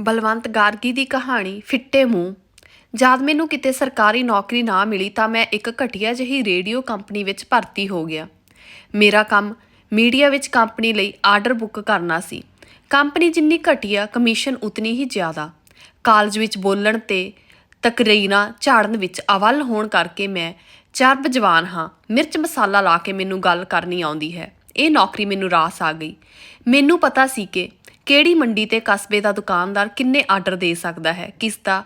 ਬਲਵੰਤ ਗਾਰਗੀ ਦੀ ਕਹਾਣੀ ਫਿੱਟੇ ਮੂੰਹ। ਜਦ ਮੈਨੂੰ ਕਿਤੇ ਸਰਕਾਰੀ ਨੌਕਰੀ ਨਾ ਮਿਲੀ ਤਾਂ ਮੈਂ ਇੱਕ ਘਟੀਆ ਜਿਹੀ ਰੇਡੀਓ ਕੰਪਨੀ ਵਿੱਚ ਭਰਤੀ ਹੋ ਗਿਆ। ਮੇਰਾ ਕੰਮ ਮੀਡੀਆ ਵਿੱਚ ਕੰਪਨੀ ਲਈ ਆਰਡਰ ਬੁੱਕ ਕਰਨਾ ਸੀ। ਕੰਪਨੀ ਜਿੰਨੀ ਘਟੀਆ, ਕਮਿਸ਼ਨ ਉਤਨੀ ਹੀ ਜ਼ਿਆਦਾ। ਕਾਲਜ ਵਿੱਚ ਬੋਲਣ ਤੇ ਤਕਰੀਰਾਂ ਝਾੜਨ ਵਿੱਚ ਅਵਲ ਹੋਣ ਕਰਕੇ ਮੈਂ ਚਰਬ ਜਵਾਨ ਹਾਂ। ਮਿਰਚ ਮਸਾਲਾ ਲਾ ਕੇ ਮੈਨੂੰ ਗੱਲ ਕਰਨੀ ਆਉਂਦੀ ਹੈ। ਇਹ ਨੌਕਰੀ ਮੈਨੂੰ ਰਾਸ ਆ ਗਈ। ਮੈਨੂੰ ਪਤਾ ਸੀ ਕਿ ਕਿਹੜੀ ਮੰਡੀ ਤੇ ਕਸਬੇ ਦਾ ਦੁਕਾਨਦਾਰ ਕਿੰਨੇ ਆਰਡਰ ਦੇ ਸਕਦਾ ਹੈ? ਕਿਸ ਦਾ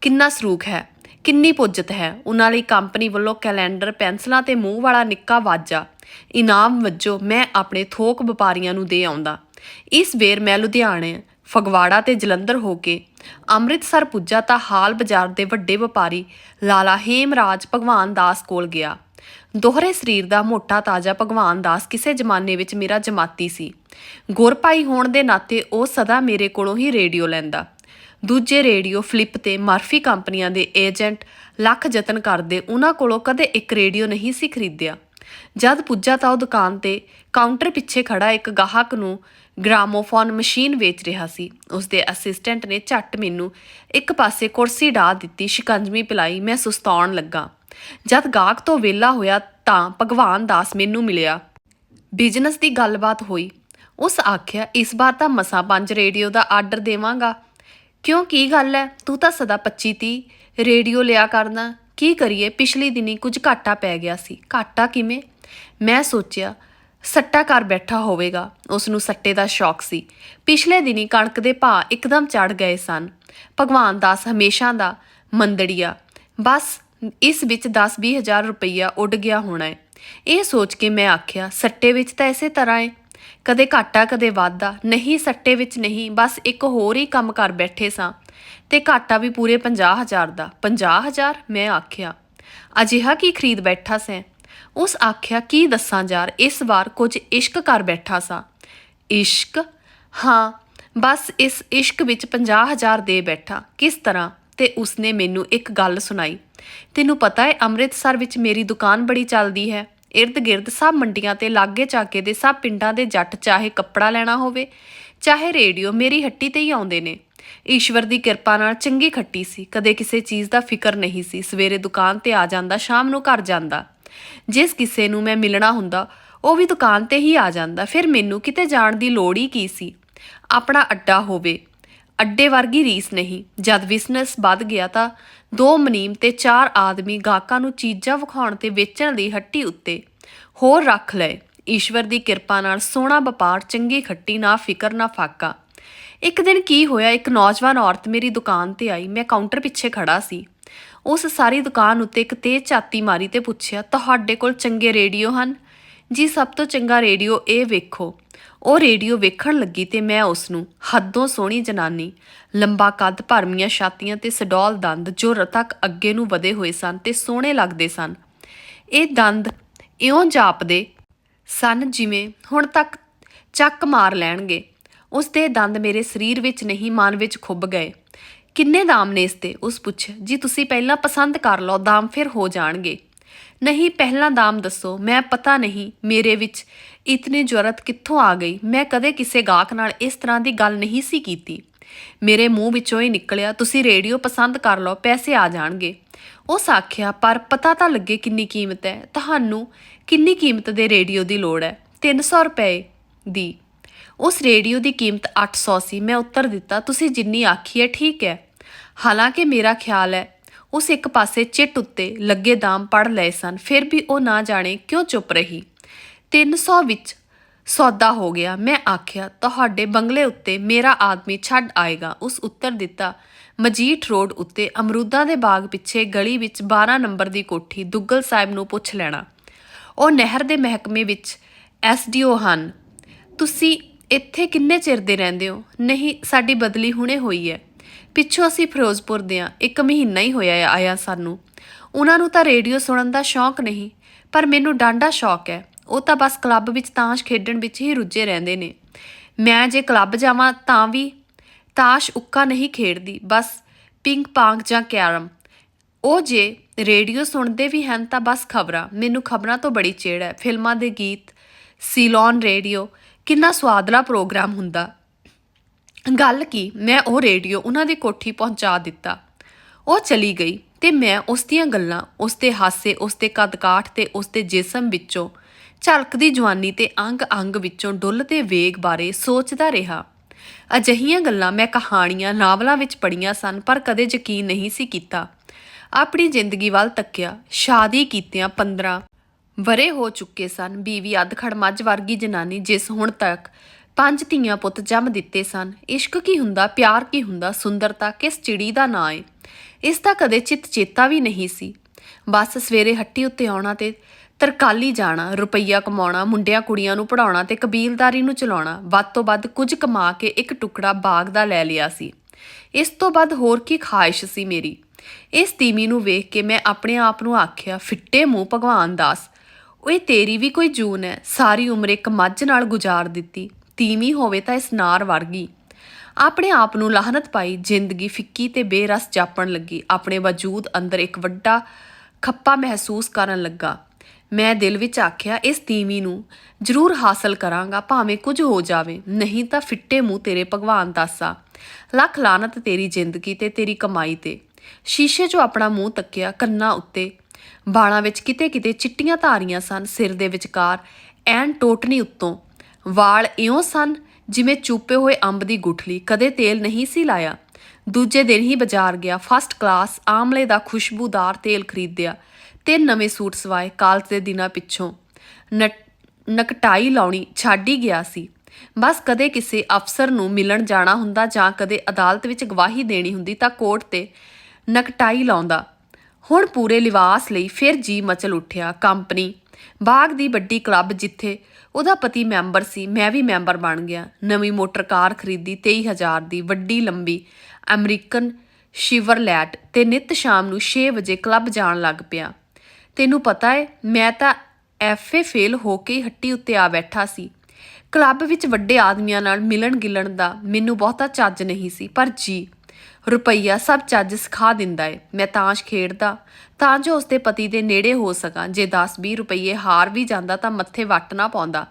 ਕਿੰਨਾ ਸਰੂਖ ਹੈ? ਕਿੰਨੀ ਪੁੱਜਤ ਹੈ? ਉਹਨਾਂ ਲਈ ਕੰਪਨੀ ਵੱਲੋਂ ਕੈਲੰਡਰ, ਪੈਨਸਲਾਂ ਤੇ ਮੂੰਹ ਵਾਲਾ ਨਿੱਕਾ ਵਾਜਾ। ਇਨਾਮ ਵਜੋਂ ਮੈਂ ਆਪਣੇ ਥੋਕ ਵਪਾਰੀਆਂ ਨੂੰ ਦੇ ਆਉਂਦਾ। ਇਸ ਵੇਰ ਮੈਂ ਲੁਧਿਆਣੇ, ਫਗਵਾੜਾ ਤੇ ਜਲੰਧਰ ਹੋ ਕੇ ਅੰਮ੍ਰਿਤਸਰ ਪੁੱਜਾ ਤਾਂ ਹਾਲ ਬਾਜ਼ਾਰ ਦੇ ਵੱਡੇ ਵਪਾਰੀ ਲਾਲਾ ਹੇਮਰਾਜ ਭਗਵਾਨ ਦਾਸ ਕੋਲ ਗਿਆ। ਦੋਹਰੇ ਸਰੀਰ ਦਾ ਮੋਟਾ ਤਾਜਾ ਭਗਵਾਨ ਦਾਸ ਕਿਸੇ ਜ਼ਮਾਨੇ ਵਿੱਚ ਮੇਰਾ ਜਮਾਤੀ ਸੀ। ਗੁਰਪਾਈ ਹੋਣ ਦੇ ਨਾਤੇ ਉਹ ਸਦਾ ਮੇਰੇ ਕੋਲੋਂ ਹੀ ਰੇਡੀਓ ਲੈਂਦਾ। ਦੂਜੇ ਰੇਡੀਓ ਫਲਿੱਪ ਤੇ ਮਾਰਫੀ ਕੰਪਨੀਆਂ ਦੇ ਏਜੰਟ ਲੱਖ ਯਤਨ ਕਰਦੇ ਉਹਨਾਂ ਕੋਲੋਂ ਕਦੇ ਇੱਕ ਰੇਡੀਓ ਨਹੀਂ ਸੀ ਖਰੀਦਿਆ। ਜਦ ਪੁੱਜਾ ਤਾਂ ਉਹ ਦੁਕਾਨ ਤੇ ਕਾਊਂਟਰ ਪਿੱਛੇ ਖੜਾ ਇੱਕ ਗਾਹਕ ਨੂੰ ਗ੍ਰਾਮੋਫੋਨ ਮਸ਼ੀਨ ਵੇਚ ਰਿਹਾ ਸੀ। ਉਸ ਦੇ ਅਸਿਸਟੈਂਟ ਨੇ ਝੱਟ ਮੈਨੂੰ ਇੱਕ ਪਾਸੇ ਕੁਰਸੀ ਢਾ ਦਿੱਤੀ ਸ਼ਿਕੰਜਮੀ ਪਿਲਾਈ ਮੈਂ ਸੁਸਤਾਉਣ ਲੱਗਾ। ਜਦ ਗਾਹਕ ਤੋਂ ਵਿਹਲਾ ਹੋਇਆ ਤਾਂ ਭਗਵਾਨ ਦਾਸ ਮੈਨੂੰ ਮਿਲਿਆ। ਬਿਜ਼ਨਸ ਦੀ ਗੱਲਬਾਤ ਹੋਈ। ਉਸ ਆਖਿਆ, ਇਸ ਵਾਰ ਤਾਂ ਮਸਾਂ ਪੰਜ ਰੇਡੀਓ ਦਾ ਆਰਡਰ ਦੇਵਾਂਗਾ। ਕਿਉਂ, ਕੀ ਗੱਲ ਹੈ ਤੂੰ ਤਾਂ ਸਦਾ 25 30 ਰੇਡੀਓ ਲਿਆ ਕਰਦਾ ਕੀ ਕਰੀਏ? ਪਿਛਲੀ ਦਿਨੀ ਕੁਝ ਘਾਟਾ ਪੈ ਗਿਆ ਸੀ। ਘਾਟਾ ਕਿਵੇਂ? ਮੈਂ ਸੋਚਿਆ, ਸੱਟਾ ਕਰ ਬੈਠਾ ਹੋਵੇਗਾ। ਉਸ ਨੂੰ ਸੱਟੇ ਦਾ ਸ਼ੌਕ ਸੀ। ਪਿਛਲੇ ਦਿਨੀ ਕਣਕ ਦੇ ਭਾਅ ਇੱਕਦਮ ਚੜ ਗਏ ਸਨ। ਭਗਵਾਨ ਦਾਸ ਹਮੇਸ਼ਾ ਦਾ ਮੰਦੜੀਆ। ਬਸ ਇਸ ਵਿੱਚ 10-20 ਹਜ਼ਾਰ ਰੁਪਈਆ ਉੱਡ ਗਿਆ ਹੋਣਾ ਹੈ। ਇਹ ਸੋਚ ਕੇ ਮੈਂ ਆਖਿਆ, ਸੱਟੇ ਵਿੱਚ ਤਾਂ ਇਸੇ ਤਰ੍ਹਾਂ ਹੈ। ਕਦੇ ਘਾਟਾ, ਕਦੇ ਵਾਧਾ। ਨਹੀਂ, ਸੱਟੇ ਵਿੱਚ ਨਹੀਂ, ਬਸ ਇੱਕ ਹੋਰ ਹੀ ਕੰਮ ਕਰ ਬੈਠੇ ਸਾਂ। ਤੇ ਘਾਟਾ ਵੀ ਪੂਰੇ 50000 ਦਾ। 50000 ਮੈਂ ਆਖਿਆ। ਅਜਿਹਾ ਕੀ ਖਰੀਦ ਬੈਠਾ ਸੈਂ? ਉਸ ਆਖਿਆ, ਕੀ ਦੱਸਾਂ ਯਾਰ, ਇਸ ਵਾਰ ਕੁਝ ਇਸ਼ਕ ਕਰ ਬੈਠਾ ਸਾਂ। ਇਸ਼ਕ? ਹਾਂ, ਬਸ ਇਸ ਇਸ਼ਕ ਵਿੱਚ 50000 ਦੇ ਬੈਠਾ। ਕਿਸ ਤਰ੍ਹਾਂ? ਤੇ ਉਸਨੇ ਮੈਨੂੰ ਇੱਕ ਗੱਲ ਸੁਣਾਈ। ਤੈਨੂੰ ਪਤਾ ਹੈ ਅੰਮ੍ਰਿਤਸਰ ਵਿੱਚ ਮੇਰੀ ਦੁਕਾਨ ਬੜੀ ਚੱਲਦੀ ਹੈ। ਇਰਦ ਗਿਰਦ ਸਭ ਮੰਡੀਆਂ ਤੇ ਲਾਗੇ ਚਾਕੇ ਦੇ ਸਭ ਪਿੰਡਾਂ ਦੇ ਜੱਟ ਚਾਹੇ ਕੱਪੜਾ ਲੈਣਾ ਹੋਵੇ, ਚਾਹੇ ਰੇਡੀਓ ਮੇਰੀ ਹੱਟੀ ਤੇ ਹੀ ਆਉਂਦੇ ਨੇ। ਈਸ਼ਵਰ ਦੀ ਕਿਰਪਾ ਨਾਲ ਚੰਗੀ ਖੱਟੀ ਸੀ। ਕਦੇ ਕਿਸੇ ਚੀਜ਼ ਦਾ ਫਿਕਰ ਨਹੀਂ ਸੀ। ਸਵੇਰੇ ਦੁਕਾਨ ਤੇ ਆ ਜਾਂਦਾ, ਸ਼ਾਮ ਨੂੰ ਘਰ ਜਾਂਦਾ। ਜਿਸ ਕਿਸੇ ਨੂੰ ਮੈਂ ਮਿਲਣਾ ਹੁੰਦਾ, ਉਹ ਵੀ ਦੁਕਾਨ ਤੇ ਹੀ ਆ ਜਾਂਦਾ। ਫਿਰ ਮੈਨੂੰ ਕਿਤੇ ਜਾਣ ਦੀ ਲੋੜ ਹੀ ਕੀ ਸੀ? ਆਪਣਾ ਅੱਡਾ ਹੋਵੇ ਅੱਡੇ ਵਰਗੀ ਰੀਸ ਨਹੀਂ। ਜਦ ਬਿਜ਼ਨਸ ਵੱਧ ਗਿਆ ਤਾਂ ਦੋ ਮਨੀਮ ਤੇ ਚਾਰ ਆਦਮੀ ਗਾਹਕਾਂ ਨੂੰ ਚੀਜ਼ਾਂ ਵਿਖਾਉਣ ਤੇ ਵੇਚਣ ਦੀ ਹੱਟੀ ਉੱਤੇ। ਹੋਰ ਰੱਖ ਲਏ ਈਸ਼ਵਰ ਦੀ ਕਿਰਪਾ ਨਾਲ ਸੋਹਣਾ ਵਪਾਰ ਚੰਗੀ ਖੱਟੀ ਨਾ ਫਿਕਰ ਨਾ ਫਾਕਾ। ਇੱਕ ਦਿਨ ਕੀ ਹੋਇਆ, ਇੱਕ ਨੌਜਵਾਨ ਔਰਤ ਮੇਰੀ ਦੁਕਾਨ ਤੇ ਆਈ। ਮੈਂ ਕਾਊਂਟਰ ਪਿੱਛੇ ਖੜਾ ਸੀ। ਉਸ ਸਾਰੀ ਦੁਕਾਨ ਉੱਤੇ ਇੱਕ ਤੇਜ਼ ਝਾਤੀ ਮਾਰੀ ਤੇ ਪੁੱਛਿਆ, ਤੁਹਾਡੇ ਕੋਲ ਚੰਗੇ ਰੇਡੀਓ ਹਨ? ਜੀ, ਸਭ ਤੋਂ ਚੰਗਾ ਰੇਡੀਓ ਇਹ ਵੇਖੋ। ਉਹ ਰੇਡੀਓ ਵੇਖਣ ਲੱਗੀ ਤੇ ਮੈਂ ਉਸ ਨੂੰ ਹੱਦੋਂ ਸੋਹਣੀ ਜਨਾਨੀ, ਲੰਬਾ ਕੱਦ ਭਰਮੀਆਂ ਛਾਤੀਆਂ ਤੇ ਸਡੌਲ ਦੰਦ ਜੋ ਰਤਕ ਅੱਗੇ ਨੂੰ ਵਧੇ ਹੋਏ ਸਨ ਤੇ ਸੋਹਣੇ ਲੱਗਦੇ ਸਨ। ਇਹ ਦੰਦ ਇਉਂ ਜਾਪਦੇ ਸਨ ਜਿਵੇਂ ਹੁਣ ਤੱਕ ਚੱਕ ਮਾਰ ਲੈਣਗੇ। ਉਸ ਦੇ ਦੰਦ ਮੇਰੇ ਸਰੀਰ ਵਿੱਚ ਨਹੀਂ, ਮਨ ਵਿੱਚ ਖੁੱਭ ਗਏ। ਕਿੰਨੇ ਦਾਮ ਨੇ ਇਸ ਤੇ? ਉਸ ਪੁੱਛ, ਜੀ ਤੁਸੀਂ ਪਹਿਲਾਂ ਪਸੰਦ ਕਰ ਲਓ, ਦਾਮ ਫਿਰ ਹੋ ਜਾਣਗੇ। ਨਹੀਂ, ਪਹਿਲਾਂ ਦਾਮ ਦੱਸੋ। ਮੈਂ ਪਤਾ ਨਹੀਂ ਮੇਰੇ ਵਿੱਚ ਇਤਨੀ ਜੁਰਤ ਕਿੱਥੋਂ ਆ ਗਈ। ਮੈਂ ਕਦੇ ਕਿਸੇ ਗਾਹਕ ਨਾਲ ਇਸ ਤਰ੍ਹਾਂ ਦੀ ਗੱਲ ਨਹੀਂ ਸੀ ਕੀਤੀ। ਮੇਰੇ ਮੂੰਹ ਵਿੱਚੋਂ ਹੀ ਨਿਕਲਿਆ, ਤੁਸੀਂ ਰੇਡੀਓ ਪਸੰਦ ਕਰ ਲਓ, ਪੈਸੇ ਆ ਜਾਣਗੇ। ਉਸ ਆਖਿਆ, ਪਰ ਪਤਾ ਤਾਂ ਲੱਗੇ ਕਿੰਨੀ ਕੀਮਤ ਹੈ। ਤੁਹਾਨੂੰ ਕਿੰਨੀ ਕੀਮਤ ਦੇ ਰੇਡੀਓ ਦੀ ਲੋੜ ਹੈ? 300 ਰੁਪਏ ਦੀ। ਉਸ ਰੇਡੀਓ ਦੀ ਕੀਮਤ 800 ਸੀ। ਮੈਂ ਉੱਤਰ ਦਿੱਤਾ, ਤੁਸੀਂ ਜਿੰਨੀ ਆਖੀ ਹੈ, ਠੀਕ ਹੈ। ਹਾਲਾਂਕਿ ਮੇਰਾ ਖਿਆਲ ਹੈ ਉਸ ਇੱਕ ਪਾਸੇ ਚਿੱਟ ਉੱਤੇ ਲੱਗੇ ਦਾਮ ਪੜ ਲਏ ਸਨ। ਫਿਰ ਵੀ ਉਹ ਨਾ ਜਾਣੇ ਕਿਉਂ ਚੁੱਪ ਰਹੀ? 300 ਵਿੱਚ ਸੌਦਾ ਹੋ ਗਿਆ। ਮੈਂ ਆਖਿਆ, ਤੁਹਾਡੇ ਬੰਗਲੇ ਉੱਤੇ ਮੇਰਾ ਆਦਮੀ ਛੱਡ ਆਏਗਾ। ਉਸ ਉੱਤਰ ਦਿੱਤਾ, ਮਜੀਠ ਰੋਡ ਉੱਤੇ ਅਮਰੂਦਾਂ ਦੇ ਬਾਗ ਪਿੱਛੇ ਗਲੀ ਵਿੱਚ 12 ਨੰਬਰ ਦੀ ਕੋਠੀ ਦੁੱਗਲ ਸਾਹਿਬ ਨੂੰ ਪੁੱਛ ਲੈਣਾ। ਉਹ ਨਹਿਰ ਦੇ ਮਹਿਕਮੇ ਵਿੱਚ ਐਸਡੀਓ ਹਨ। ਤੁਸੀਂ ਇੱਥੇ ਕਿੰਨੇ ਚਿਰ ਦੇ ਰਹਿੰਦੇ ਹੋ? ਨਹੀਂ, ਸਾਡੀ ਬਦਲੀ ਹੁਣੇ ਹੋਈ ਹੈ। ਪਿੱਛੋਂ ਅਸੀਂ ਫਿਰੋਜ਼ਪੁਰ ਦੇ ਆ ਇੱਕ ਮਹੀਨਾ ਹੀ ਹੋਇਆ ਆਇਆ ਸਾਨੂੰ। ਉਹਨਾਂ ਨੂੰ ਤਾਂ ਰੇਡੀਓ ਸੁਣਨ ਦਾ ਸ਼ੌਂਕ ਨਹੀਂ, ਪਰ ਮੈਨੂੰ ਡਾਂਡਾ ਸ਼ੌਕ ਹੈ। ਉਹ ਤਾਂ ਬਸ ਕਲੱਬ ਵਿੱਚ ਤਾਸ਼ ਖੇਡਣ ਵਿੱਚ ਹੀ ਰੁੱਝੇ ਰਹਿੰਦੇ ਨੇ। ਮੈਂ ਜੇ ਕਲੱਬ ਜਾਵਾਂ ਤਾਂ ਵੀ ਤਾਸ਼ ਉੱਕਾ ਨਹੀਂ ਖੇਡਦੀ, ਬਸ ਪਿੰਗ ਪਾਂਗ ਜਾਂ ਕੈਰਮ। ਉਹ ਜੇ ਰੇਡੀਓ ਸੁਣਦੇ ਵੀ ਹਨ ਤਾਂ ਬਸ ਖਬਰਾਂ। ਮੈਨੂੰ ਖਬਰਾਂ ਤੋਂ ਬੜੀ ਚੇੜ ਹੈ। ਫਿਲਮਾਂ ਦੇ ਗੀਤ, ਸੀਲੋਨ ਰੇਡੀਓ, ਕਿੰਨਾ ਸਵਾਦਲਾ ਪ੍ਰੋਗਰਾਮ ਹੁੰਦਾ। ਗੱਲ ਕੀ, ਮੈਂ ਉਹ ਰੇਡੀਓ ਉਹਨਾਂ ਦੀ ਕੋਠੀ ਪਹੁੰਚਾ ਦਿੱਤਾ। ਉਹ ਚਲੀ ਗਈ ਤੇ ਮੈਂ ਉਸ ਦੀਆਂ ਗੱਲਾਂ, ਉਸ ਦੇ ਹਾਸੇ, ਉਸ ਦੇ ਕਦਕਾਠ ਤੇ ਉਸ ਦੇ ਜਿਸਮ ਵਿੱਚੋਂ, ਝਲਕਦੀ ਜਵਾਨੀ ਤੇ ਅੰਗ-ਅੰਗ ਵਿੱਚੋਂ ਡੁੱਲਦੇ ਵੇਗ ਬਾਰੇ ਸੋਚਦਾ ਰਿਹਾ। ਅਜਿਹੀਆਂ ਗੱਲਾਂ ਮੈਂ ਕਹਾਣੀਆਂ, ਨਾਵਲਾਂ ਵਿੱਚ ਪੜ੍ਹੀਆਂ ਸਨ, ਪਰ ਕਦੇ ਯਕੀਨ ਨਹੀਂ ਸੀ ਕੀਤਾ। ਆਪਣੀ ਜ਼ਿੰਦਗੀ ਵੱਲ ਤੱਕਿਆ, ਸ਼ਾਦੀ ਕੀਤਿਆਂ 15 ਵਰੇ ਹੋ ਚੁੱਕੇ ਸਨ। ਬੀਵੀ ਅਧਖੜ ਮੱਝ ਵਰਗੀ ਜਨਾਨੀ ਜਿਸ ਹੁਣ ਤੱਕ ਪੰਜ ਧੀਆਂ ਪੁੱਤ ਜੰਮ ਦਿੱਤੇ ਸਨ। ਇਸ਼ਕ ਕੀ ਹੁੰਦਾ, ਪਿਆਰ ਕੀ ਹੁੰਦਾ, ਸੁੰਦਰਤਾ ਕਿਸ ਚਿੜੀ ਦਾ ਨਾਂ ਏ? ਇਸ ਦਾ ਕਦੇ ਚਿੱਤ ਚੇਤਾ ਵੀ ਨਹੀਂ ਸੀ। ਬਸ ਸਵੇਰੇ ਹੱਟੀ ਉੱਤੇ ਆਉਣਾ ਤੇ ਤਰਕਾਲੀ ਜਾਣਾ, ਰੁਪਈਆ ਕਮਾਉਣਾ, ਮੁੰਡਿਆਂ ਕੁੜੀਆਂ ਨੂੰ ਪੜਾਉਣਾ ਤੇ ਕਬੀਲਦਾਰੀ ਨੂੰ ਚਲਾਉਣਾ, ਵੱਧ ਤੋਂ ਵੱਧ ਕੁਝ ਕਮਾ ਕੇ ਇੱਕ ਟੁਕੜਾ ਬਾਗ ਦਾ ਲੈ ਲਿਆ ਸੀ। ਇਸ ਤੋਂ ਵੱਧ ਹੋਰ ਕੀ ਖਾਹਿਸ਼ ਸੀ ਮੇਰੀ? ਇਸ ਤੀਮੀ ਨੂੰ ਵੇਖ ਕੇ ਮੈਂ ਆਪਣੇ ਆਪ ਨੂੰ ਆਖਿਆ, ਫਿੱਟੇ ਮੂੰਹ ਭਗਵਾਨ ਦਾਸ, ਓਏ ਤੇਰੀ ਵੀ ਕੋਈ ਜੂਨ ਹੈ, ਸਾਰੀ ਉਮਰ ਇੱਕ ਮੱਝ ਨਾਲ ਗੁਜ਼ਾਰ ਦਿੱਤੀ। ਤੀਵੀਂ ਹੋਵੇ ਤਾਂ ਇਸ ਨਾਰ ਵਰਗੀ। ਆਪਣੇ ਆਪ ਨੂੰ ਲਾਹਨਤ ਪਾਈ, ਜ਼ਿੰਦਗੀ ਫਿੱਕੀ ਤੇ ਬੇਰਸ ਜਾਪਣ ਲੱਗੀ। ਆਪਣੇ ਵਜੂਦ ਅੰਦਰ ਇੱਕ ਵੱਡਾ ਖੱਪਾ ਮਹਿਸੂਸ ਕਰਨ ਲੱਗਾ। ਮੈਂ ਦਿਲ ਵਿੱਚ ਆਖਿਆ, ਇਸ ਤੀਵੀ ਨੂੰ ਜ਼ਰੂਰ ਹਾਸਲ ਕਰਾਂਗਾ, ਭਾਵੇਂ ਕੁਝ ਹੋ ਜਾਵੇ। ਨਹੀਂ ਤਾਂ ਫਿੱਟੇ ਮੂੰਹ ਤੇਰੇ ਭਗਵਾਨ ਦਾਸਾ। ਲੱਖ ਲਾਨਤ ਤੇਰੀ ਜ਼ਿੰਦਗੀ ਤੇ ਤੇਰੀ ਕਮਾਈ ਤੇ। ਸ਼ੀਸ਼ੇ 'ਚੋਂ ਆਪਣਾ ਮੂੰਹ ਤੱਕਿਆ, ਕੰਨਾਂ ਉੱਤੇ। ਬਾਲਾਂ ਵਿੱਚ ਕਿਤੇ-ਕਿਤੇ ਚਿੱਟੀਆਂ ਧਾਰੀਆਂ ਸਨ, ਸਿਰ ਦੇ ਵਿਚਕਾਰ ਐਨ ਟੋਟਨੀ ਉੱਤੋਂ। ਵਾਲ ਇਉਂ ਸਨ ਜਿਵੇਂ ਚੂਪੇ ਹੋਏ ਅੰਬ ਦੀ ਗੁਠਲੀ, ਕਦੇ ਤੇਲ ਨਹੀਂ ਸੀ ਲਾਇਆ। ਦੂਜੇ ਦਿਨ ਹੀ ਬਾਜ਼ਾਰ ਗਿਆ ਫਸਟ ਕਲਾਸ ਆਮਲੇ ਦਾ ਖੁਸ਼ਬੂਦਾਰ ਤੇਲ ਖਰੀਦਿਆ ਤੇ ਨਵੇਂ ਸੂਟ ਸਵਾਏ ਕਾਲਜ ਦੇ ਦਿਨਾਂ ਪਿੱਛੋਂ। ਨਟ- ਨਕਟਾਈ ਲਾਉਣੀ ਛੱਡ ਹੀ ਗਿਆ ਸੀ। ਬਸ ਕਦੇ ਕਿਸੇ ਅਫਸਰ ਨੂੰ ਮਿਲਣ ਜਾਣਾ ਹੁੰਦਾ ਜਾਂ ਕਦੇ ਅਦਾਲਤ ਵਿੱਚ ਗਵਾਹੀ ਦੇਣੀ ਹੁੰਦੀ ਤਾਂ ਕੋਰਟ ਤੇ ਨਕਟਾਈ ਲਾਉਂਦਾ। ਹੁਣ ਪੂਰੇ ਲਿਵਾਸ ਲਈ ਫਿਰ ਜੀ ਮਚਲ ਉੱਠਿਆ। ਕੰਪਨੀ, ਬਾਗ ਦੀ ਵੱਡੀ ਕਲੱਬ ਜਿੱਥੇ ਉਹਦਾ ਪਤੀ ਮੈਂਬਰ ਸੀ, ਮੈਂ ਵੀ ਮੈਂਬਰ ਬਣ ਗਿਆ। ਨਵੀਂ ਮੋਟਰ ਕਾਰ ਖਰੀਦੀ 23000 ਦੀ, ਵੱਡੀ ਲੰਬੀ, ਅਮਰੀਕਨ ਸ਼ਿਵਰਲੈਟ ਤੇ ਨਿਤ ਸ਼ਾਮ ਨੂੰ 6 ਵਜੇ ਕਲੱਬ ਜਾਣ ਲੱਗ ਪਿਆ। ਤੈਨੂੰ ਪਤਾ ਏ, ਮੈਂ ਤਾਂ ਐਫਏ ਫੇਲ ਹੋ ਕੇ ਹੱਟੀ ਉੱਤੇ ਆ ਬੈਠਾ ਸੀ। ਕਲੱਬ ਵਿੱਚ ਵੱਡੇ ਆਦਮੀਆਂ ਨਾਲ ਮਿਲਣ ਗਿਲਣ ਦਾ ਮੈਨੂੰ ਬਹੁਤਾ ਚੱਜ ਨਹੀਂ ਸੀ, ਪਰ ਜੀ ਰੁਪਈਆ ਸਭ ਚੱਜ ਸਿਖਾ ਦਿੰਦਾ ਏ, ਮੈਂ ਤਾਸ਼ ਖੇਡਦਾ। ਤਾਂ ਜੋ ਉਸਦੇ ਪਤੀ ਦੇ ਨੇੜੇ ਹੋ ਸਕਾਂ, ਜੇ 10-20 ਰੁਪਈਏ ਹਾਰ ਵੀ ਜਾਂਦਾ ਤਾਂ ਮੱਥੇ ਵੱਟ ਨਾ ਪਾਉਂਦਾ।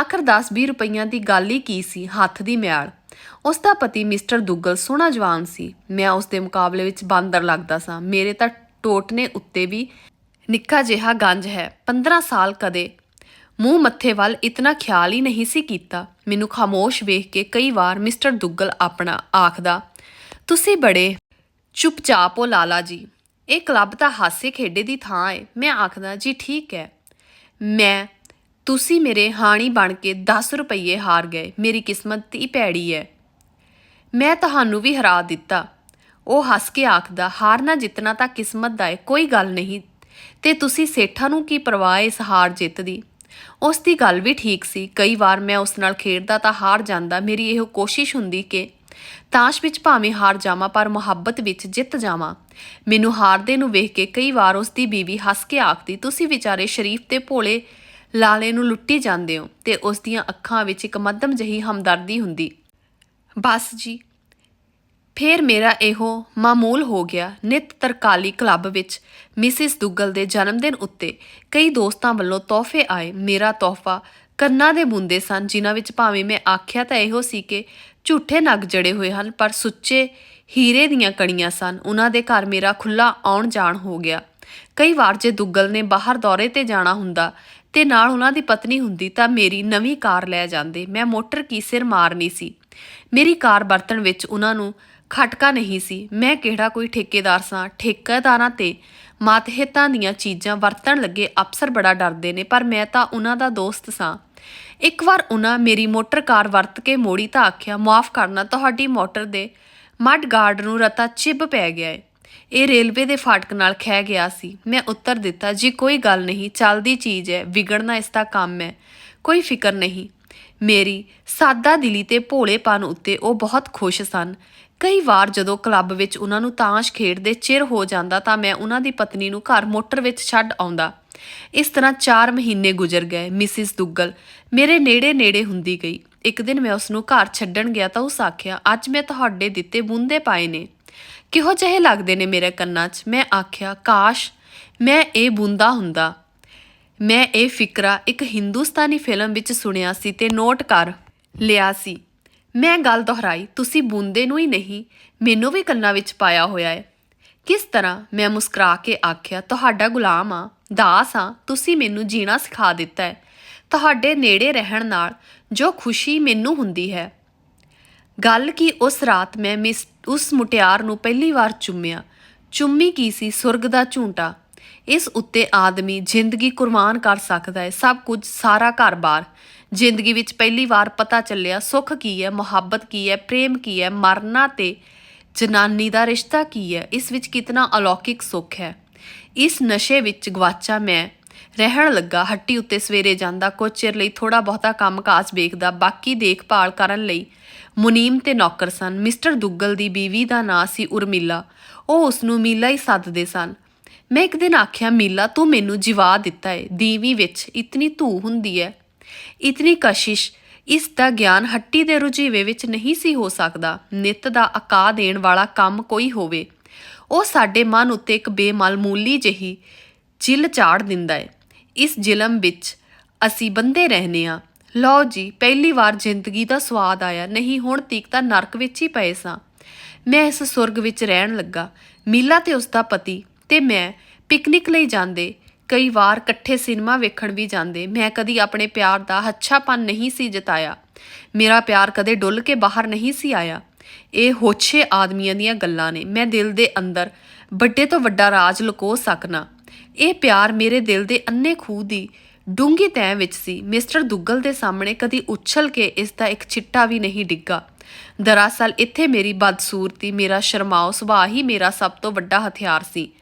ਆਖਰ 10-20 ਰੁਪਈਆਂ ਦੀ ਗੱਲ ਹੀ ਕੀ ਸੀ? ਹੱਥ ਦੀ ਮਿਆਲ। ਉਸ ਦਾ ਪਤੀ ਮਿਸਟਰ ਦੁੱਗਲ ਸੋਹਣਾ ਜਵਾਨ ਸੀ। ਮੈਂ ਉਸ ਦੇ ਮੁਕਾਬਲੇ ਵਿੱਚ ਬਾਂਦਰ ਲੱਗਦਾ ਸਾਂ। ਮੇਰੇ ਤਾਂ ਟੋਟਨੇ ਉੱਤੇ ਵੀ ਨਿੱਕਾ ਜਿਹਾ ਗੰਜ ਹੈ। 15 ਸਾਲ ਕਦੇ ਮੂੰਹ ਮੱਥੇ ਵੱਲ ਇਤਨਾ ਖਿਆਲ ਹੀ ਨਹੀਂ ਸੀ ਕੀਤਾ। ਮੈਨੂੰ ਖਾਮੋਸ਼ ਵੇਖ ਕੇ ਕਈ ਵਾਰ ਮਿਸਟਰ ਦੁੱਗਲ ਆਪਣਾ ਆਖਦਾ ਤੁਸੀਂ ਬੜੇ ਚੁੱਪਚਾਪ ਹੋ, ਲਾਲਾ ਜੀ। ਇਹ ਕਲੱਬ ਤਾਂ ਹਾਸੇ ਖੇਡੇ ਦੀ ਥਾਂ ਹੈ ਮੈਂ ਆਖਦਾ, ਜੀ, ਠੀਕ ਹੈ। ਮੈਂ, ਤੁਸੀਂ ਮੇਰੇ ਹਾਣੀ ਬਣ ਕੇ 10 ਰੁਪਏ ਹਾਰ ਗਏ। ਮੇਰੀ ਕਿਸਮਤ ਹੀ ਭੈੜੀ ਹੈ। ਮੈਂ ਤੁਹਾਨੂੰ ਵੀ ਹਰਾ ਦਿੱਤਾ। ਉਹ ਹੱਸ ਕੇ ਆਖਦਾ ਹਾਰਨਾ ਜਿੱਤਣਾ ਤਾਂ ਕਿਸਮਤ ਦਾ ਏ। ਕੋਈ ਗੱਲ ਨਹੀਂ। ਤੇ ਤੁਸੀਂ ਸੇਠਾਂ ਨੂੰ ਕੀ ਪਰਵਾਹ ਇਸ ਹਾਰ ਜਿੱਤ ਦੀ? ਉਸ ਦੀ ਗੱਲ ਵੀ ਠੀਕ ਸੀ। ਕਈ ਵਾਰ ਮੈਂ ਉਸ ਨਾਲ ਖੇਡਦਾ ਤਾਂ ਹਾਰ ਜਾਂਦਾ। ਮੇਰੀ ਇਹੋ ਕੋਸ਼ਿਸ਼ ਹੁੰਦੀ ਕਿ ਤਾਸ਼ ਵਿੱਚ ਭਾਵੇਂ ਹਾਰ ਜਾਵਾਂ, ਪਰ ਮੁਹੱਬਤ ਵਿੱਚ ਜਿੱਤ ਜਾਵਾਂ। ਮੈਨੂੰ ਹਾਰਦੇ ਨੂੰ ਵੇਖ ਕੇ ਕਈ ਵਾਰ ਉਸ ਦੀ ਬੀਵੀ ਹੱਸ ਕੇ ਆਖਦੀ, ਤੁਸੀਂ ਵਿਚਾਰੇ ਸ਼ਰੀਫ ਤੇ ਭੋਲੇ ਲਾਲੇ ਨੂੰ ਲੁੱਟੀ ਜਾਂਦੇ ਹੋ ਤੇ ਉਸ ਦੀਆਂ ਅੱਖਾਂ ਵਿੱਚ ਇੱਕ ਮੱਧਮ ਜਹੀ ਹਮਦਰਦੀ ਹੁੰਦੀ। ਬਸ ਜੀ, ਫੇਰ ਮੇਰਾ ਇਹੋ ਮਾਮੂਲ ਹੋ ਗਿਆ ਨਿਤ ਤਰਕਾਲੀ ਕਲੱਬ ਵਿੱਚ ਮਿਸਿਸ ਦੁੱਗਲ ਦੇ ਜਨਮ ਦਿਨ ਉੱਤੇ। ਕਈ ਦੋਸਤਾਂ ਵੱਲੋਂ ਤੋਹਫੇ ਆਏ, ਮੇਰਾ ਤੋਹਫਾ ਕੰਨਾਂ ਦੇ ਬੁੰਦੇ ਸਨ, ਜਿਨ੍ਹਾਂ ਵਿੱਚ ਭਾਵੇਂ ਮੈਂ ਆਖਿਆ ਤਾਂ ਇਹੋ ਸੀ ਕਿ ਝੂਠੇ ਨਗ ਜੜੇ ਹੋਏ ਹਨ, ਪਰ ਸੁੱਚੇ ਹੀਰੇ ਦੀਆਂ ਕਣੀਆਂ ਸਨ। ਉਹਨਾਂ ਦੇ ਘਰ ਮੇਰਾ ਖੁੱਲਾ ਆਉਣ ਜਾਣ ਹੋ ਗਿਆ। ਕਈ ਵਾਰ ਜੇ ਦੁੱਗਲ ਨੇ ਬਾਹਰ ਦੌਰੇ ਤੇ ਜਾਣਾ ਹੁੰਦਾ ਤੇ ਨਾਲ ਉਹਨਾਂ ਦੀ ਪਤਨੀ ਹੁੰਦੀ ਤਾਂ ਮੇਰੀ ਨਵੀਂ ਕਾਰ ਲੈ ਜਾਂਦੇ। ਮੈਂ ਮੋਟਰ ਕੀ ਸਿਰ ਮਾਰਨੀ ਸੀ? ਮੇਰੀ ਕਾਰ ਵਰਤਣ ਵਿੱਚ ਉਹਨਾਂ ਨੂੰ ਖਟਕਾ ਨਹੀਂ ਸੀ। ਮੈਂ ਕਿਹੜਾ ਕੋਈ ਠੇਕੇਦਾਰ ਸਾਂ? ਠੇਕੇਦਾਰਾਂ ਤੇ ਮਾਤਹਿਤਾਂ ਦੀਆਂ ਚੀਜ਼ਾਂ ਵਰਤਣ ਲੱਗੇ ਅਫਸਰ ਬੜਾ ਡਰਦੇ ਨੇ, ਪਰ ਮੈਂ ਤਾਂ ਉਹਨਾਂ ਦਾ ਦੋਸਤ ਸਾਂ। ਇੱਕ ਵਾਰ ਉਹਨਾਂ ਮੇਰੀ ਮੋਟਰ ਕਾਰ ਵਰਤ ਕੇ ਮੋੜੀ ਤਾਂ ਆਖਿਆ, ਮਾਫ ਕਰਨਾ, ਤੁਹਾਡੀ ਮੋਟਰ ਦੇ ਮੱਡ ਗਾਰਡ ਨੂੰ ਰਤਾ ਚਿੱਬ ਪੈ ਗਿਆ ਏ। ਇਹ ਰੇਲਵੇ ਦੇ ਫਾਟਕ ਨਾਲ ਖਹਿ ਗਿਆ ਸੀ। ਮੈਂ ਉੱਤਰ ਦਿੱਤਾ, ਜੀ, ਕੋਈ ਗੱਲ ਨਹੀਂ, ਚੱਲਦੀ ਚੀਜ਼ ਹੈ ਵਿਗੜਨਾ ਇਸ ਦਾ ਕੰਮ ਹੈ ਕੋਈ ਫਿਕਰ ਨਹੀਂ। ਮੇਰੀ ਸਾਦਾ ਦਿਲੀ ਤੇ ਭੋਲੇਪਨ ਉੱਤੇ ਉਹ ਬਹੁਤ ਖੁਸ਼ ਸਨ। ਕਈ ਵਾਰ ਜਦੋਂ ਕਲੱਬ ਵਿੱਚ ਉਹਨਾਂ ਨੂੰ ਤਾਸ਼ ਖੇਡਦੇ ਚਿਰ ਹੋ ਜਾਂਦਾ ਤਾਂ ਮੈਂ ਉਹਨਾਂ ਦੀ ਪਤਨੀ ਨੂੰ ਘਰ ਮੋਟਰ ਵਿੱਚ ਛੱਡ ਆਉਂਦਾ। ਇਸ ਤਰ੍ਹਾਂ 4 ਮਹੀਨੇ ਗੁਜ਼ਰ ਗਏ, ਮਿਸਿਸ ਦੁੱਗਲ। ਮੇਰੇ ਨੇੜੇ ਨੇੜੇ ਹੁੰਦੀ ਗਈ। ਇੱਕ ਦਿਨ ਮੈਂ ਉਸ ਨੂੰ ਘਰ ਛੱਡਣ ਗਿਆ ਤਾਂ ਉਸ ਆਖਿਆ, ਅੱਜ ਮੈਂ ਤੁਹਾਡੇ ਦਿੱਤੇ ਬੁੰਦੇ ਪਾਏ ਨੇ। ਕਿਹੋ ਜਿਹੇ ਲੱਗਦੇ ਨੇ ਮੇਰੇ ਕੰਨਾਂ 'ਚ? ਮੈਂ ਆਖਿਆ, ਕਾਸ਼ ਮੈਂ ਇਹ ਬੁੰਦਾ ਹੁੰਦਾ। ਮੈਂ ਇਹ ਫਿਕਰਾ ਇੱਕ ਹਿੰਦੁਸਤਾਨੀ ਫਿਲਮ ਵਿੱਚ ਸੁਣਿਆ ਸੀ ਤੇ ਨੋਟ ਕਰ ਲਿਆ ਸੀ। ਮੈਂ ਗੱਲ ਦੁਹਰਾਈ, ਤੁਸੀਂ ਬੁੰਦੇ ਨੂੰ ਹੀ ਨਹੀਂ, ਮੈਨੂੰ ਵੀ ਕੰਨਾਂ ਵਿੱਚ ਪਾਇਆ ਹੋਇਆ ਹੈ। ਕਿਸ ਤਰ੍ਹਾਂ? ਮੈਂ ਮੁਸਕਰਾ ਕੇ ਆਖਿਆ, ਤੁਹਾਡਾ ਗੁਲਾਮ ਆ। ਦਾਸ ਹਾਂ, ਤੁਸੀਂ ਮੈਨੂੰ ਜੀਣਾ ਸਿਖਾ ਦਿੱਤਾ ਹੈ। ਤੁਹਾਡੇ ਨੇੜੇ ਰਹਿਣ ਨਾਲ ਜੋ ਖੁਸ਼ੀ ਮੈਨੂੰ ਹੁੰਦੀ ਹੈ। ਗੱਲ ਕੀ ਉਸ ਰਾਤ ਮੈਂ ਮਿਸ, ਉਸ ਮੁਟਿਆਰ ਨੂੰ ਪਹਿਲੀ ਵਾਰ ਚੁੰਮਿਆ। ਚੁੰਮੀ ਕੀ ਸੀ? ਸੁਰਗ ਦਾ ਝੂੰਟਾ। ਇਸ ਉੱਤੇ ਆਦਮੀ ਜ਼ਿੰਦਗੀ ਕੁਰਬਾਨ ਕਰ ਸਕਦਾ ਹੈ। ਸਭ ਕੁਝ ਸਾਰਾ ਘਰ-ਬਾਰ ਜ਼ਿੰਦਗੀ ਵਿੱਚ ਪਹਿਲੀ ਵਾਰ ਪਤਾ ਚੱਲਿਆ, ਸੁੱਖ ਕੀ ਹੈ, ਮੁਹੱਬਤ ਕੀ ਹੈ, ਪ੍ਰੇਮ ਕੀ ਹੈ, ਮਰਨਾ ਤੇ ਜਨਾਨੀ ਦਾ ਰਿਸ਼ਤਾ ਕੀ ਹੈ? ਇਸ ਵਿੱਚ ਕਿਤਨਾ ਅਲੌਕਿਕ ਸੁੱਖ ਹੈ। ਇਸ ਨਸ਼ੇ ਵਿੱਚ ਗਵਾਚਾ ਮੈਂ। ਰਹਿਣ ਲੱਗਾ, ਹੱਟੀ ਉੱਤੇ ਸਵੇਰੇ ਜਾਂਦਾ, ਕੁਝ ਚਿਰ ਲਈ ਥੋੜਾ ਬਹੁਤਾ ਕੰਮਕਾਜ ਵੇਖਦਾ, ਬਾਕੀ ਦੇਖਭਾਲ ਕਰਨ ਲਈ ਮੁਨੀਮ ਤੇ ਨੌਕਰ ਸਨ। ਮਿਸਟਰ ਦੁੱਗਲ ਦੀ ਬੀਵੀ ਦਾ ਨਾਂ ਸੀ ਉਰਮਿਲਾ। ਉਹ ਉਸ ਨੂੰ ਮੀਲਾ ਹੀ ਸੱਦਦੇ ਸਨ। ਮੈਂ ਇੱਕ ਦਿਨ ਆਖਿਆ, ਮੀਲਾ, ਤੂੰ ਮੈਨੂੰ ਜਿਵਾ ਦਿੱਤਾ ਏ। ਦੀਵੀ ਵਿੱਚ ਇਤਨੀ ਧੂ ਹੁੰਦੀ ਹੈ ਇਤਨੀ ਕਸ਼ਿਸ਼, ਇਸ ਦਾ ਗਿਆਨ ਹੱਟੀ ਦੇ ਰੁਝੀਵੇ ਵਿੱਚ ਨਹੀਂ ਸੀ ਹੋ ਸਕਦਾ। ਨਿਤ ਦਾ ਅਕਾ ਦੇਣ ਵਾਲਾ ਕੰਮ ਕੋਈ ਹੋਵੇ। ਉਹ ਸਾਡੇ ਮਨ ਉੱਤੇ ਇੱਕ ਬੇਮਾਲਮੂਲੀ ਜਿਹੀ ਜਿਲ ਝਾੜ ਦਿੰਦਾ ਹੈ। ਇਸ ਜ਼ਿਲਮ ਵਿੱਚ ਅਸੀਂ ਬੰਦੇ ਰਹਨੇ ਆ ਲਓ ਜੀ, ਪਹਿਲੀ ਵਾਰ ਜ਼ਿੰਦਗੀ ਦਾ ਸਵਾਦ ਆਇਆ। ਨਹੀਂ, ਹੁਣ ਤੀਕ ਤਾਂ ਨਰਕ ਵਿੱਚ ਹੀ ਪਏ ਸਾਂ। ਮੈਂ ਇਸ ਸੁਰਗ ਵਿੱਚ ਰਹਿਣ ਲੱਗਾ। ਮੀਲਾ ਤੇ ਉਸ ਦਾ ਪਤੀ ਤੇ ਮੈਂ ਪਿਕਨਿਕ ਲਈ ਜਾਂਦੇ। ਕਈ ਵਾਰ ਇਕੱਠੇ ਸਿਨੇਮਾ ਵੇਖਣ ਵੀ ਜਾਂਦੇ। ਮੈਂ ਕਦੀ ਆਪਣੇ ਪਿਆਰ ਦਾ ਹੱਛਾਪਨ ਨਹੀਂ ਸੀ ਜਤਾਇਆ। ਮੇਰਾ ਪਿਆਰ ਕਦੇ ਡੁੱਲ ਕੇ ਬਾਹਰ ਨਹੀਂ ਸੀ ਆਇਆ। ਇਹ ਹੋਛੇ ਆਦਮੀਆਂ ਦੀਆਂ ਗੱਲਾਂ ਨੇ। ਮੈਂ ਦਿਲ ਦੇ ਅੰਦਰ ਵੱਡੇ ਤੋਂ ਵੱਡਾ ਰਾਜ ਲੁਕੋ ਸਕਣਾ ਇਹ ਪਿਆਰ ਮੇਰੇ ਦਿਲ ਦੇ ਅੰਨੇ ਖੂਹ ਦੀ ਡੂੰਗੀ ਤੈਅ ਵਿੱਚ ਸੀ। ਮਿਸਟਰ ਦੁੱਗਲ ਦੇ ਸਾਹਮਣੇ ਕਦੀ ਉੱਛਲ ਕੇ ਇਸ ਦਾ ਇੱਕ ਚਿੱਟਾ ਵੀ ਨਹੀਂ ਡਿੱਗਾ। ਦਰਅਸਲ ਇੱਥੇ ਮੇਰੀ ਬਦਸੂਰਤੀ, ਮੇਰਾ ਸ਼ਰਮਾਓ ਸੁਭਾਅ ਹੀ ਮੇਰਾ ਸਭ ਤੋਂ ਵੱਡਾ ਹਥਿਆਰ ਸੀ।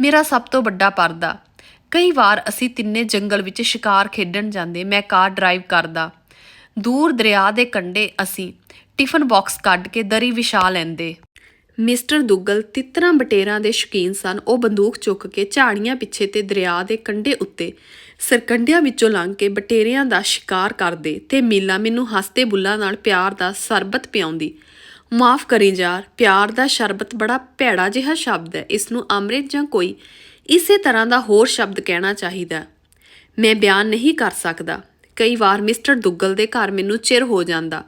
ਮੇਰਾ ਸਭ ਤੋਂ ਵੱਡਾ ਪਰਦਾ। ਕਈ ਵਾਰ ਅਸੀਂ ਤਿੰਨੇ ਜੰਗਲ ਵਿੱਚ ਸ਼ਿਕਾਰ ਖੇਡਣ ਜਾਂਦੇ, ਮੈਂ ਕਾਰ ਡਰਾਈਵ ਕਰਦਾ। ਦੂਰ ਦਰਿਆ ਦੇ ਕੰਢੇ ਅਸੀਂ ਟਿਫਨ ਬਾਕਸ ਕੱਢ ਕੇ ਦਰੀ ਵਿਛਾ ਲੈਂਦੇ। ਮਿਸਟਰ ਦੁੱਗਲ ਤਿੱਤਰਾਂ ਬਟੇਰਾਂ ਦੇ ਸ਼ੌਕੀਨ ਸਨ। ਉਹ ਬੰਦੂਕ ਚੁੱਕ ਕੇ ਝਾੜੀਆਂ ਪਿੱਛੇ ਤੇ ਦਰਿਆ ਦੇ ਕੰਢੇ ਉੱਤੇ ਸਰਕੰਡਿਆਂ ਵਿੱਚੋਂ ਲੰਘ ਕੇ ਬਟੇਰਿਆਂ ਦਾ ਸ਼ਿਕਾਰ ਕਰਦੇ ਤੇ ਮੀਲਾ ਮੈਨੂੰ ਹੱਸਦੇ ਬੁੱਲਾਂ ਨਾਲ ਪਿਆਰ ਦਾ ਸਰਬਤ ਪਿਆਉਂਦੀ। ਮਾਫ ਕਰੀ ਯਾਰ, ਪਿਆਰ ਦਾ ਸ਼ਰਬਤ ਬੜਾ ਭੈੜਾ ਜਿਹਾ ਸ਼ਬਦ ਹੈ। ਇਸ ਨੂੰ ਅੰਮ੍ਰਿਤ ਜਾਂ ਕੋਈ ਇਸੇ ਤਰ੍ਹਾਂ ਦਾ ਹੋਰ ਸ਼ਬਦ ਕਹਿਣਾ ਚਾਹੀਦਾ ਮੈਂ ਬਿਆਨ ਨਹੀਂ ਕਰ ਸਕਦਾ। ਕਈ ਵਾਰ ਮਿਸਟਰ ਦੁੱਗਲ ਦੇ ਘਰ ਮੈਨੂੰ ਚਿਰ ਹੋ ਜਾਂਦਾ।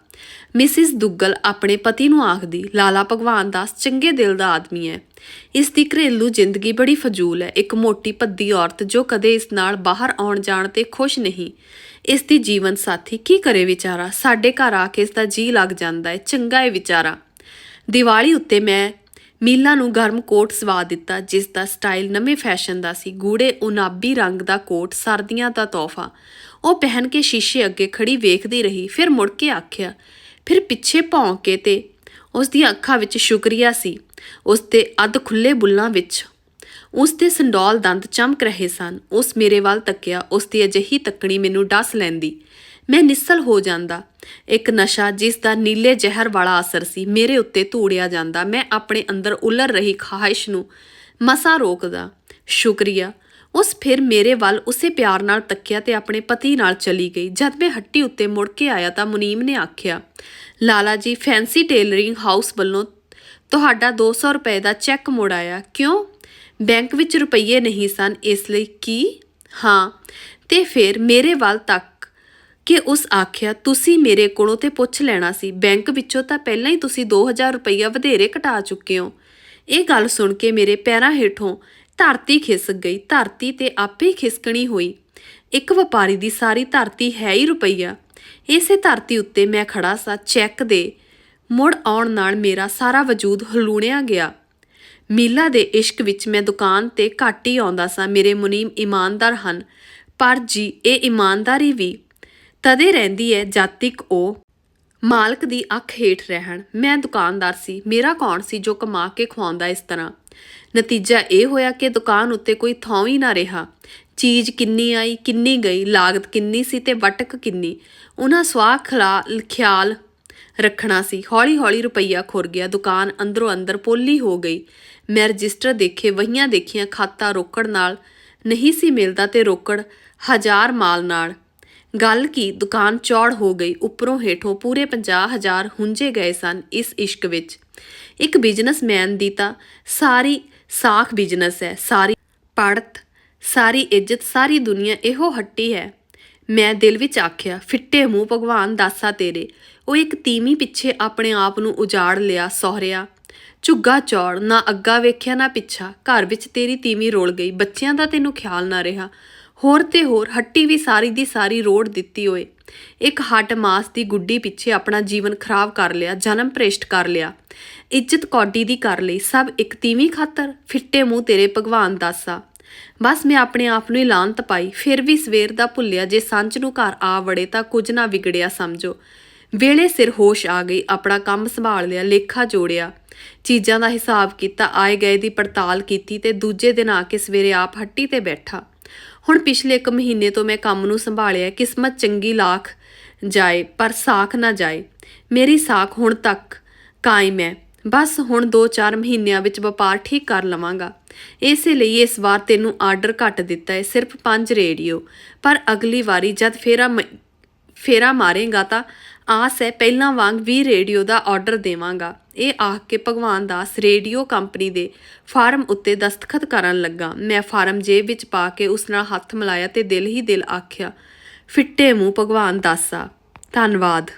ਮਿਸਿਸ ਦੁੱਗਲ ਆਪਣੇ ਪਤੀ ਨੂੰ ਆਖਦੀ, ਲਾਲਾ ਭਗਵਾਨ ਦਾਸ ਚੰਗੇ ਦਿਲ ਦਾ ਆਦਮੀ ਹੈ ਇਸ ਦੀ ਘਰੇਲੂ ਜ਼ਿੰਦਗੀ ਬੜੀ ਫਜ਼ੂਲ ਹੈ ਇੱਕ ਮੋਟੀ ਭੱਦੀ ਔਰਤ ਜੋ ਕਦੇ ਇਸ ਨਾਲ ਬਾਹਰ ਆਉਣ ਜਾਣ ਤੇ ਖੁਸ਼ ਨਹੀਂ। ਇਸ ਦੀ ਜੀਵਨ ਸਾਥੀ ਕੀ ਕਰੇ ਵਿਚਾਰਾ? ਸਾਡੇ ਘਰ ਆ ਕੇ ਇਸ ਦਾ ਜੀ ਲੱਗ ਜਾਂਦਾ ਹੈ ਚੰਗਾ ਹੈ ਵਿਚਾਰਾ। ਦੀਵਾਲੀ ਉੱਤੇ ਮੈਂ ਮੀਲਾ ਨੂੰ ਗਰਮ ਕੋਟ ਸਵਾ ਦਿੱਤਾ, ਜਿਸ ਦਾ ਸਟਾਈਲ ਨਵੇਂ ਫੈਸ਼ਨ ਦਾ ਸੀ। ਗੂੜੇ ਉਨਾਬੀ ਰੰਗ ਦਾ ਕੋਟ, ਸਰਦੀਆਂ ਦਾ ਤੋਹਫਾ। ਉਹ ਪਹਿਨ ਕੇ ਸ਼ੀਸ਼ੇ ਅੱਗੇ ਖੜੀ ਵੇਖਦੀ ਰਹੀ, ਫਿਰ ਮੁੜ ਕੇ ਆਖਿਆ ਫਿਰ ਪਿੱਛੇ ਭੌਂਕ ਕੇ ਤੇ ਉਸ ਦੀਆਂ ਅੱਖਾਂ ਵਿੱਚ ਸ਼ੁਕਰੀਆ ਸੀ ਉਸ ਦੇ ਅੱਧ ਖੁੱਲੇ ਬੁੱਲਾਂ ਵਿੱਚ। ਉਸ ਦੇ ਸੰਡੋਲ ਦੰਦ ਚਮਕ ਰਹੇ ਸਨ। ਉਸ ਮੇਰੇ ਵੱਲ ਤੱਕਿਆ, ਉਸ ਦੀ ਅਜਿਹੀ ਤੱਕਣੀ ਮੈਨੂੰ ਡਸ ਲੈਂਦੀ। ਮੈਂ ਨਿਸਲ ਹੋ ਜਾਂਦਾ। ਇੱਕ ਨਸ਼ਾ ਜਿਸ ਦਾ ਨੀਲੇ ਜ਼ਹਿਰ ਵਾਲਾ ਅਸਰ ਸੀ, ਮੇਰੇ ਉੱਤੇ ਧੂੜਿਆ ਜਾਂਦਾ। ਮੈਂ ਆਪਣੇ ਅੰਦਰ ਉਲਰ ਰਹੀ ਖਾਹਿਸ਼ ਨੂੰ ਮਸਾ ਰੋਕਦਾ। ਸ਼ੁਕਰੀਆ। ਉਸ ਫਿਰ ਮੇਰੇ ਵੱਲ ਉਸੇ ਪਿਆਰ ਨਾਲ ਤੱਕਿਆ ਤੇ ਆਪਣੇ ਪਤੀ ਨਾਲ ਚਲੀ ਗਈ। ਜਦ ਮੈਂ ਹੱਟੀ ਉੱਤੇ ਮੁੜ ਕੇ ਆਇਆ ਤਾਂ ਮੁਨੀਮ ਨੇ ਆਖਿਆ, Lala ji, fancy tailoring house ਵੱਲੋਂ ਤੁਹਾਡਾ 200 ਰੁਪਏ ਦਾ ਚੈੱਕ ਮੁੜ ਆਇਆ। ਕਿਉਂ? ਬੈਂਕ ਵਿੱਚ ਰੁਪਈਏ ਨਹੀਂ ਸਨ, ਇਸ ਲਈ ਕੀ? ਹਾਂ। ਤੇ ਫਿਰ ਮੇਰੇ ਵੱਲ ਤੱਕ ਕਿ ਉਸ ਆਖਿਆ, ਤੁਸੀਂ ਮੇਰੇ ਕੋਲੋਂ ਤੇ ਪੁੱਛ ਲੈਣਾ ਸੀ। ਬੈਂਕ ਵਿੱਚੋਂ ਤਾਂ ਪਹਿਲਾਂ ਹੀ ਤੁਸੀਂ 2000 ਰੁਪਈਆ ਵਧੇਰੇ ਘਟਾ ਚੁੱਕੇ ਹੋ। ਇਹ ਗੱਲ ਸੁਣ ਕੇ ਮੇਰੇ ਪੈਰਾਂ ਹੇਠੋਂ ਧਰਤੀ ਖਿਸਕ ਗਈ, ਧਰਤੀ ਤੇ ਆਪੇ ਖਿਸਕਣੀ ਹੋਈ। ਇੱਕ ਵਪਾਰੀ ਦੀ ਸਾਰੀ ਧਰਤੀ ਹੈ ਹੀ ਰੁਪਈਆ। ਇਸੇ ਧਰਤੀ ਉੱਤੇ ਮੈਂ ਖੜਾ ਸਾਂ, ਚੈੱਕ ਦੇ। ਮੁੜ ਆਉਣ ਨਾਲ ਮੇਰਾ ਸਾਰਾ ਵਜੂਦ ਹਲੂਣਿਆ ਗਿਆ। ਮੀਲਾ ਦੇ ਇਸ਼ਕ ਵਿੱਚ ਮੈਂ ਦੁਕਾਨ ਤੇ ਘੱਟ ਹੀ ਆਉਂਦਾ ਸਾਂ, ਮੇਰੇ ਮੁਨੀਮ ਇਮਾਨਦਾਰ ਹਨ। ਪਰ ਜੀ, ਇਹ ਇਮਾਨਦਾਰੀ ਵੀ। ਤਦੇ ਰਹਿੰਦੀ ਹੈ ਜਦ ਤੱਕ ਉਹ ਮਾਲਕ ਦੀ ਅੱਖ ਹੇਠ ਰਹਿਣ। ਮੈਂ ਦੁਕਾਨਦਾਰ ਸੀ। ਮੇਰਾ ਕੌਣ ਸੀ ਜੋ ਕਮਾ ਕੇ ਖਵਾਉਂਦਾ ਇਸ ਤਰ੍ਹਾਂ? ਨਤੀਜਾ ਇਹ ਹੋਇਆ ਕਿ ਦੁਕਾਨ ਉੱਤੇ ਕੋਈ ਥਾਂ ਹੀ ਨਾ ਰਿਹਾ। ਚੀਜ਼ ਕਿੰਨੀ ਆਈ, ਕਿੰਨੀ ਗਈ, ਲਾਗਤ ਕਿੰਨੀ ਸੀ ਤੇ ਵਟਕ ਕਿੰਨੀ। ਉਹਨਾਂ ਸਵਾਹ ਖਲਾ, ਖਿਆਲ ਰੱਖਣਾ ਸੀ। ਹੌਲੀ ਹੌਲੀ ਰੁਪਈਆ ਖੁਰ ਗਿਆ। ਦੁਕਾਨ ਅੰਦਰੋਂ ਅੰਦਰ ਪੋਲੀ ਹੋ ਗਈ। ਮੈਂ ਰਜਿਸਟਰ ਦੇਖੇ, ਵਹੀਆਂ ਦੇਖੀਆਂ, ਖਾਤਾ ਰੋਕੜ ਨਾਲ ਨਹੀਂ ਸੀ ਮਿਲਦਾ ਤੇ ਰੋਕੜ ਹਜ਼ਾਰ ਮਾਲ ਨਾਲ। ਗੱਲ ਕੀ? ਦੁਕਾਨ ਚੌੜ ਹੋ ਗਈ। ਉੱਪਰੋਂ ਹੇਠੋਂ ਪੂਰੇ 50000 ਹੁੰਜੇ ਗਏ ਸਨ ਇਸ ਇਸ਼ਕ ਵਿੱਚ। ਇੱਕ ਬਿਜ਼ਨਸਮੈਨ ਦੀ ਤਾਂ ਸਾਰੀ ਸਾਖ ਬਿਜ਼ਨਸ ਹੈ, ਸਾਰੀ ਪੜਤ ਸਾਰੀ ਇੱਜ਼ਤ, ਸਾਰੀ ਦੁਨੀਆ ਇਹੋ ਹੱਟੀ ਹੈ। ਮੈਂ ਦਿਲ ਵਿੱਚ ਆਖਿਆ, ਫਿੱਟੇ ਮੂੰਹ ਭਗਵਾਨ ਦਾਸਾ ਤੇਰੇ। ਉਹ ਇੱਕ ਤੀਵੀਂ ਪਿੱਛੇ ਆਪਣੇ ਆਪ ਨੂੰ ਉਜਾੜ ਲਿਆ, ਸਹੁਰਿਆ। ਝੁੱਗਾ ਚੌੜ, ਨਾ ਅੱਗਾ ਵੇਖਿਆ, ਨਾ ਪਿੱਛਾ। ਘਰ ਵਿੱਚ ਤੇਰੀ ਤੀਵੀਂ ਰੋਲ ਗਈ। ਬੱਚਿਆਂ ਦਾ ਤੈਨੂੰ ਖਿਆਲ ਨਾ ਰਿਹਾ। ਹੋਰ ਤੇ ਹੋਰ ਹੱਟੀ ਵੀ ਸਾਰੀ ਦੀ ਸਾਰੀ ਰੋੜ ਦਿੱਤੀ ਓਏ। ਇੱਕ ਹੱਟ ਮਾਸ ਦੀ ਗੁੱਡੀ ਪਿੱਛੇ ਆਪਣਾ ਜੀਵਨ ਖਰਾਬ ਕਰ ਲਿਆ, ਜਨਮ ਭ੍ਰਿਸ਼ਟ ਕਰ ਲਿਆ। ਇੱਜ਼ਤ ਕੌਡੀ ਦੀ ਕਰ ਲਈ, ਸਭ ਇੱਕ ਤੀਵੀਂ ਖਾਤਰ ਫਿੱਟੇ ਮੂੰਹ ਤੇਰੇ ਭਗਵਾਨ ਦਾਸਾ। ਬਸ ਮੈਂ ਆਪਣੇ ਆਪ ਨੂੰ ਹੀ ਲਾਂਤ ਪਾਈ, ਫਿਰ ਵੀ ਸਵੇਰ ਦਾ ਭੁੱਲਿਆ ਜੇ ਸੰਚ ਨੂੰ ਘਰ ਆ ਵੜੇ ਤਾਂ ਕੁਝ ਨਾ ਵਿਗੜਿਆ ਸਮਝੋ। ਵੇਲੇ ਸਿਰ ਹੋਸ਼ ਆ ਗਈ, ਆਪਣਾ ਕੰਮ ਸੰਭਾਲ ਲਿਆ, ਲੇਖਾ ਜੋੜਿਆ। ਚੀਜ਼ਾਂ ਦਾ ਹਿਸਾਬ ਕੀਤਾ, ਆਏ ਗਏ ਦੀ ਪੜਤਾਲ ਕੀਤੀ ਤੇ ਦੂਜੇ ਦਿਨ ਆ ਕੇ ਸਵੇਰੇ ਆਪ ਹੱਟੀ ਤੇ ਬੈਠਾ। ਹੁਣ ਪਿਛਲੇ ਇੱਕ ਮਹੀਨੇ ਤੋਂ ਮੈਂ ਕੰਮ ਨੂੰ ਸੰਭਾਲਿਆ, ਕਿਸਮਤ ਚੰਗੀ ਲਾਖ ਜਾਏ, ਪਰ ਸਾਖ ਨਾ ਜਾਏ। ਮੇਰੀ ਸਾਖ ਹੁਣ ਤੱਕ ਕਾਇਮ ਹੈ। ਬਸ ਹੁਣ 2-4 ਮਹੀਨਿਆਂ ਵਿੱਚ ਵਪਾਰ ਠੀਕ ਕਰ ਲਵਾਂਗਾ। ਇਸੇ ਲਈ ਇਸ ਵਾਰ ਤੈਨੂੰ ਆਰਡਰ ਘੱਟ ਦਿੱਤਾ ਹੈ, ਸਿਰਫ 5 ਰੇਡੀਓ। ਪਰ ਅਗਲੀ ਵਾਰੀ ਜਦ ਫੇਰਾ ਮ- ਫੇਰਾ ਮਾਰੇਗਾ ਤਾਂ ਆਸ ਹੈ ਪਹਿਲਾਂ ਵਾਂਗ 20 ਰੇਡੀਓ ਦਾ ਆਰਡਰ ਦੇਵਾਂਗਾ। ਇਹ ਆਖ ਕੇ ਭਗਵਾਨ ਦਾਸ ਰੇਡੀਓ ਕੰਪਨੀ ਦੇ ਫਾਰਮ ਉੱਤੇ ਦਸਤਖਤ ਕਰਨ ਲੱਗਾ। ਮੈਂ ਫਾਰਮ ਜੇਬ ਵਿੱਚ ਪਾ ਕੇ ਉਸ ਨਾਲ ਹੱਥ ਮਿਲਾਇਆ ਤੇ ਦਿਲ ਹੀ ਦਿਲ ਆਖਿਆ, ਫਿੱਟੇ ਮੂੰਹ ਭਗਵਾਨ ਦਾਸਾ। ਧੰਨਵਾਦ।